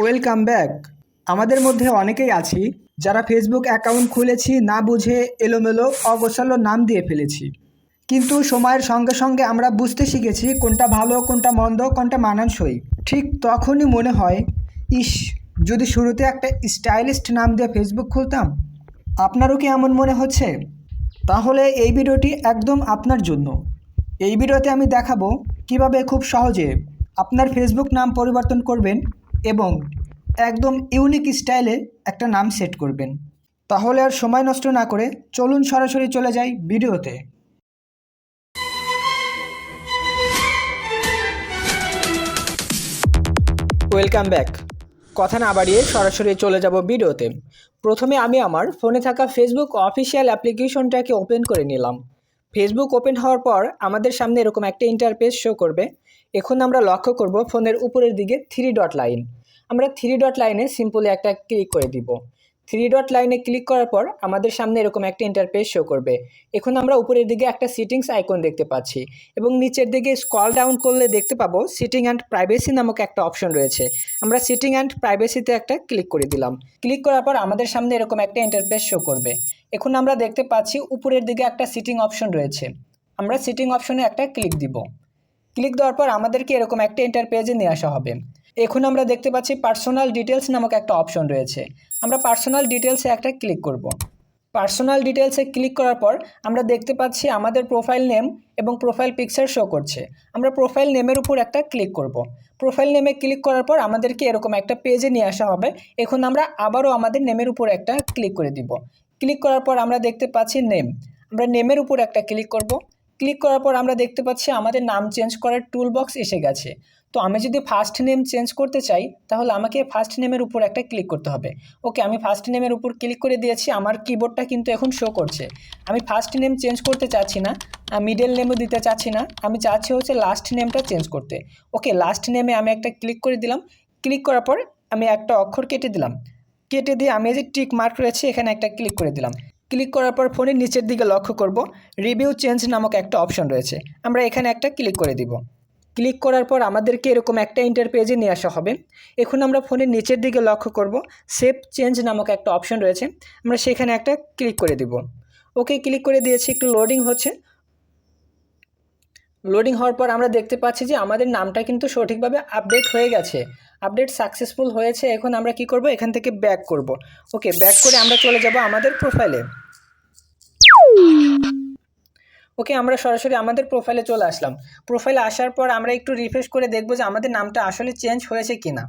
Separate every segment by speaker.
Speaker 1: Welcome back আমাদের মধ্যে অনেকেই আছি, যারা ফেসবুক অ্যাকাউন্ট খুলেছি, না বুঝে, এলোমেলো, অগোছালো নাম দিয়ে ফেলেছি। কিন্তু সময়ের সঙ্গে সঙ্গে আমরা বুঝতে শিখেছি কোনটা ভালো, কোনটা মন্দ, কোনটা মানানসই। ঠিক তখনই মনে হয়, ইস, যদি শুরুতে একটা স্টাইলিস্ট নাম দিয়ে ফেসবুক খুলতাম, আপনারও কি এমন মনে হচ্ছে? তাহলে এই ভিডিওটি একদম আপনার জন্য। এই ভিডিওতে আমি দেখাবো কীভাবে খুব সহজে আপনার ফেসবুক নাম পরিবর্তন করবেন এবং একদম ইউনিক স্টাইলে একটা নাম সেট করবেন। তাহলে আর সময় নষ্ট না করে চলুন সরাসরি চলে যাই ভিডিওতে। Welcome back. কথা না বাড়িয়ে সরাসরি চলে যাব ভিডিওতে। প্রথমে আমি আমার ফোনে থাকা ফেসবুক অফিসিয়াল অ্যাপ্লিকেশনটাকে ওপেন করে নিলাম। ফেসবুক ওপেন হওয়ার পর আমাদের সামনে এরকম একটা ইন্টারফেস শো করবে। এখন আমরা লক্ষ্য করব ফোনের উপরের দিকে থ্রি ডট লাইন আমরা থ্রি ডট লাইনে সিম্পলি একটা ক্লিক করে দিব। থ্রি ডট লাইনে ক্লিক করার পর আমাদের সামনে এরকম একটা ইন্টারফেস শো করবে। এখন আমরা উপরের দিকে একটা সিটিংস আইকন দেখতে পাচ্ছি এবং নিচের দিকে স্কল ডাউন করলে দেখতে পাবো সিটিং অ্যান্ড প্রাইভেসি নামক একটা অপশন রয়েছে। আমরা সিটিং অ্যান্ড প্রাইভেসিতে একটা ক্লিক করে দিলাম। ক্লিক করার পর আমাদের সামনে এরকম একটা ইন্টারফেস শো করবে। এখন আমরা দেখতে পাচ্ছি উপরের দিকে একটা সিটিং অপশন রয়েছে। আমরা সিটিং অপশনে একটা ক্লিক দিব। ক্লিক দেওয়ার পর আমাদেরকে এরকম একটা ইন্টারপেজে নিয়ে আসা হবে। এখন আমরা দেখতে পাচ্ছি পার্সোনাল ডিটেলস নামক একটা অপশন রয়েছে। আমরা পার্সোনাল ডিটেলসে একটা ক্লিক করব। পার্সোনাল ডিটেলসে ক্লিক করার পর আমরা দেখতে পাচ্ছি আমাদের প্রোফাইল নেম এবং প্রোফাইল পিকচার শো করছে। আমরা প্রোফাইল নেমের উপর একটা ক্লিক করব। প্রোফাইল নেমে ক্লিক করার পর আমাদেরকে এরকম একটা পেজে নিয়ে আসা হবে। এখন আমরা আবারও আমাদের নেমের উপর একটা ক্লিক করে দিব। ক্লিক করার পর আমরা দেখতে পাচ্ছি নেম আমরা নেমের উপর একটা ক্লিক করব। ক্লিক করার পর আমরা দেখতে পাচ্ছি আমাদের নাম চেঞ্জ করার টুল বক্স এসে গেছে। তো আমি যদি ফার্স্ট নেম চেঞ্জ করতে চাই, তাহলে আমাকে ফার্স্ট নেমের উপর একটা ক্লিক করতে হবে। ওকে, আমি ফার্স্ট নেমের উপর ক্লিক করে দিয়েছি, আমার কিবোর্ডটা কিন্তু এখন শো করছে। আমি ফার্স্ট নেম চেঞ্জ করতে চাচ্ছি না মিডল নেমও দিতে চাচ্ছি না, আমি চাচ্ছি হচ্ছে লাস্ট নেমটা চেঞ্জ করতে। ওকে লাস্ট নেমে আমি একটা ক্লিক করে দিলাম। ক্লিক করার পর আমি একটা অক্ষর কেটে দিলাম। কেটে দিয়ে আমি যে টিক মার্ক রয়েছে, এখানে একটা ক্লিক করে দিলাম। ক্লিক করার পর ফোনের নিচের দিকে লক্ষ্য করব। রিভিউ চেঞ্জ নামক একটা অপশন রয়েছে। আমরা এখানে একটা ক্লিক করে দিব। ক্লিক করার পর আমাদেরকে এরকম একটা ইন্টারপেজে নিয়ে আসা হবে। এখন আমরা ফোনের নিচের দিকে লক্ষ্য করব। সেভ চেঞ্জ নামক একটা অপশন রয়েছে। আমরা সেখানে একটা ক্লিক করে দিব। ওকে ক্লিক করে দিয়েছি। একটু লোডিং হচ্ছে। লোডিং হওয়ার পর আমরা দেখতে পাচ্ছি যে আমাদের নামটা কিন্তু সঠিকভাবে আপডেট হয়ে গেছে। আপডেট সাকসেসফুল হয়েছে। এখন আমরা কি করব? এখান থেকে ব্যাক করব। ওকে ব্যাক করে আমরা চলে যাব আমাদের প্রোফাইলে ওকে আমরা সরাসরি আমাদের প্রোফাইলে চলে আসলাম। প্রোফাইলে আসার পর আমরা একটু রিফ্রেশ করে দেখব যে আমাদের নামটা আসলে চেঞ্জ হয়েছে কি না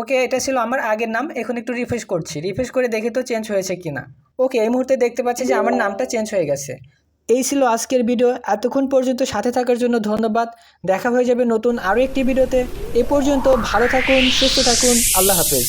Speaker 1: ওকে, এটা ছিল আমার আগের নাম, এখন একটু রিফ্রেশ করছি। রিফ্রেশ করে দেখি তো চেঞ্জ হয়েছে কি না ওকে, এই মুহূর্তে দেখতে পাচ্ছি যে আমার নামটা চেঞ্জ হয়ে গেছে। এই ছিল আজকের ভিডিও এতক্ষণ পর্যন্ত সাথে থাকার জন্য ধন্যবাদ। দেখা হয়ে যাবে নতুন আরও একটি ভিডিওতে এ পর্যন্ত ভালো থাকুন, সুস্থ থাকুন। আল্লাহ হাফেজ।